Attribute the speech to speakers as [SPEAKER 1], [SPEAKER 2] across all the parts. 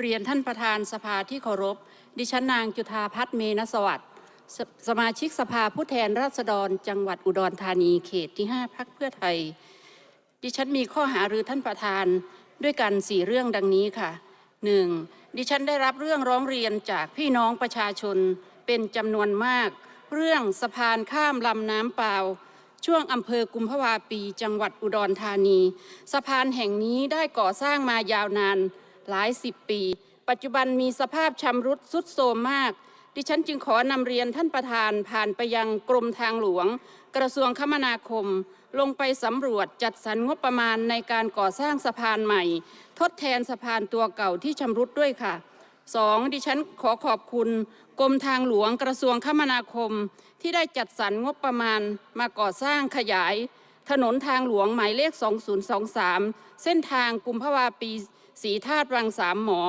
[SPEAKER 1] เรียนท่านประธานสภาที่เคารพ ดิฉันนางจุธาพัฒน์เมนสวัสดิ์สสมาชิกสภาผู้แทนราษฎร จังหวัดอุดรธานีเขตที่ 5พักเพื่อไทย ดิฉันมีข้อหารือท่านประธานด้วยกันสี่เรื่องดังนี้ค่ะ 1. ดิฉันได้รับเรื่องร้องเรียนจากพี่น้องประชาชนเป็นจำนวนมาก เรื่องสะพานข้ามลำน้ำเปล่า ช่วงอำเภอกุมภาวาปี จังหวัดอุดรธานี สะพานแห่งนี้ได้ก่อสร้างมายาวนาน หลายสิบปี ปัจจุบันมีสภาพชำรุดทรุดโทรมมาก ดิฉันจึงขอนำเรียนท่านประธานผ่านไปยังกรมทางหลวง กระทรวงคมนาคม ลงไปสำรวจจัดสรรงบประมาณในการก่อสร้างสะพานใหม่ ทดแทนสะพานตัวเก่าที่ชำรุดด้วยค่ะสองดิฉันขอขอบคุณกรมทางหลวงกระทรวงคมนาคม ที่ได้จัดสรรงบประมาณมาก่อสร้างขยาย ถนนทางหลวงหมายเลข 2023 เส้นทางกุมภาวาปี สีธาตุวังสามหมอ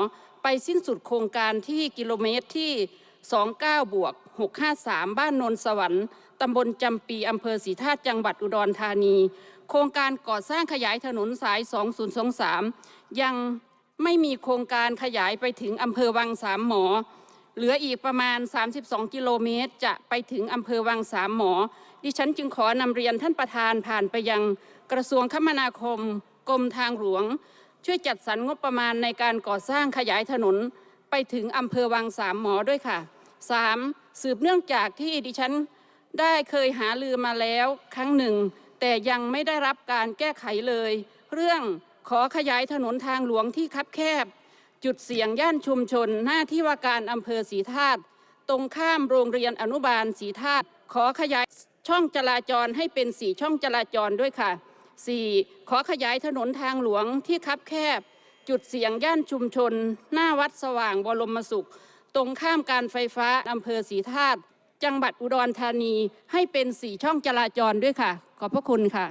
[SPEAKER 1] ไปสิ้นสุดโครงการที่กิโลเมตรที่ 29 บวก 653 บ้านนนสวรรค์ตำบลจำปีอำเภอศรีธาตุจังหวัดอุดรธานี โครงการก่อสร้างขยายถนนสาย 2023 ยังไม่มีโครงการขยายไปถึงอำเภอวังสามหมอ เหลืออีกประมาณ 32 กิโลเมตร จะไปถึงอำเภอวังสามหมอ ดิฉันจึงขอนำเรียนท่านประธานผ่านไปยังกระทรวงคมนาคม กรมทางหลวง ช่วยจัดสรรงบประมาณในการก่อสร้างขยายถนนไปถึงอำเภอวังสามหมอด้วยค่ะ 3. สืบเนื่องจากที่ดิฉันได้เคยหาลือมาแล้วครั้งหนึ่ง แต่ยังไม่ได้รับการแก้ไขเลย เรื่องขอขยายถนนทางหลวงที่คับแคบ จุดเสี่ยงย่านชุมชน หน้าที่ว่าการอำเภอศรีธาตุตรงข้ามโรงเรียนอนุบาลศรีธาตุขอขยายช่องจราจรให้เป็นสีช่องจราจรด้วยค่ะ 4. ขอขยายถนนทางหลวงที่คับแคบ จุดเสี่ยงย่านชุมชน หน้าวัดสว่างบรมสุข ตรงข้ามการไฟฟ้าอำเภอศรีธาตุจังหวัดอุดรธานีให้เป็นสีช่องจราจรด้วยค่ะ ขอบพระคุณค่ะ